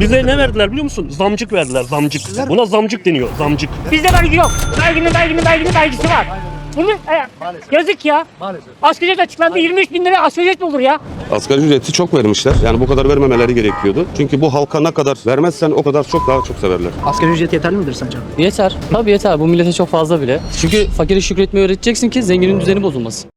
Bize ne verdiler biliyor musun? Zamcık verdiler, zamcık. Buna zamcık deniyor, zamcık. Bizde vergi yok. Verginin verginin verginin vergisi var. Bunu e, yazık ya. Asgari ücret açıklandı 23 bin lira asgari ücret mi olur ya? Asgari ücreti çok vermişler. Yani bu kadar vermemeleri gerekiyordu. Çünkü bu halka ne kadar vermezsen o kadar çok daha çok severler. Asgari ücret yeterli midir sence? Yeter. Tabii yeter. Bu millete çok fazla bile. Çünkü fakiri şükretmeyi öğreteceksin ki zenginin düzeni bozulmasın.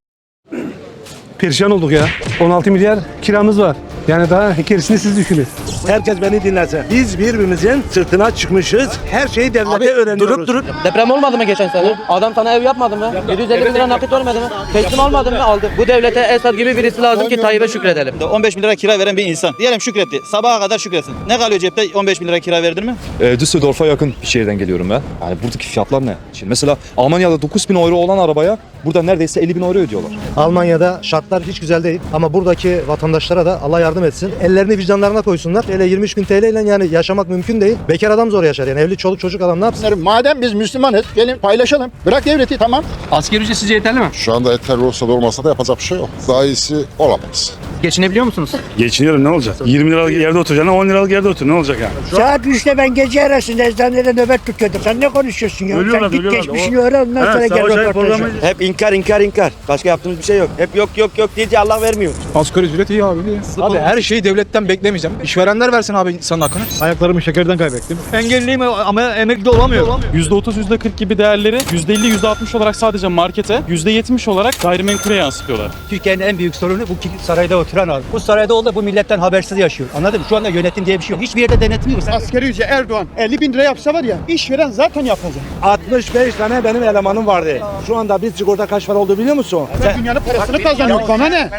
Perişan olduk ya. 16 milyar kiramız var. Yani daha gerisini siz düşünün. Herkes beni dinlesin. Biz birbirimizin sırtına çıkmışız. Her şeyi devlete öğreniyoruz. Durup durup Deprem olmadı mı geçen sene? Adam sana ev yapmadı mı? 750 bin lira nakit olmadı mı? Teslim almadın mı? Aldı. Bu devlete Esad gibi birisi lazım ki Tayyip'e şükredelim. 15 bin lira kira veren bir insan. Diyelim şükretti. Sabaha kadar şükretsin. Ne kalıyor cepte 15 bin lira kira verdin mi? E, Düsseldorf'a yakın bir şehirden geliyorum ben. Yani buradaki fiyatlar ne? Şimdi mesela Almanya'da 9000 euro olan arabaya burada neredeyse 50 bin euro ödüyorlar. Almanya'da şartlar hiç güzel değil ama buradaki vatandaşlara da Allah yardım etsin. Ellerini vicdanlarına koysunlar. Hele 23 bin TL ile yani yaşamak mümkün değil. Bekar adam zor yaşar yani evli çoluk çocuk adam ne yapsın? Madem biz Müslümanız gelin paylaşalım. Bırak devleti tamam. asgari ücret sizce yeterli mi? Şu anda yeterli olsa da olmasa da yapacak bir şey yok. Daha iyisi olamaz. Geçinebiliyor musunuz? Geçiniyorum ne olacak? 20 liralık yerde oturacaksın 10 liralık yerde otur ne olacak yani? Saat 3'te ben gece arasında eczanede nöbet tutuyordum. Sen ne konuşuyorsun ya? Ölüyorlar, Sen git ölüyorlar. geçmişini öğren ondan sonra gel röportajı. Hep inkar inkar inkar. Başka yaptığımız bir şey yok. Hep yok yok yok deyince Allah vermiyor. Asgari ücret iyi abi. Abi her şeyi devletten beklemeyeceğim. İşverenler versin abi insanın hakkını. Ayaklarımı şekerden kaybettim. Engelliyim ama emekli olamıyorum. %30 %40 gibi değerleri %50 %60 olarak sadece markete %70 olarak gayrimenkule yansıtıyorlar. Türkiye'nin en büyük sorunu bu sarayda oturan abi. Bu sarayda oldu bu milletten habersiz yaşıyor. Anladın mı? Şu anda yönetim diye bir şey yok. Hiçbir yerde denetmiyor. Sen Asgari ücret Erdoğan 50 bin lira yapsa var ya işveren zaten yapacak. 65 tane benim elemanım vardı. Şu anda biz sigorta kaç para oldu biliyor musun? Sen dünyanın parasını kazanıyor. Bana ne?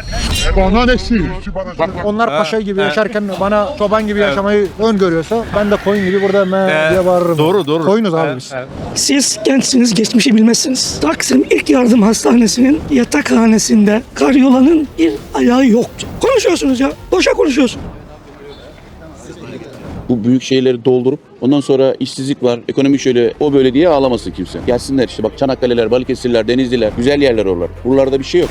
Bana ne Onlar paşa gibi yaşarken bana çoban gibi yaşamayı öngörüyorsa ben de koyun gibi burada me diye bağırırım. Doğru doğru. Koyunuz abi biz. Siz gençsiniz, geçmişi bilmezsiniz. Taksim İlk Yardım Hastanesi'nin yatakhanesinde karyolanın bir ayağı yoktu. Konuşuyorsunuz ya, boşa konuşuyorsunuz. Bu büyük şeyleri doldurup ondan sonra işsizlik var, ekonomi şöyle, o böyle diye ağlamasın kimse. Gelsinler işte bak Çanakkale'ler, Balıkesirler, Denizliler, güzel yerler oralar. Buralarda bir şey yok.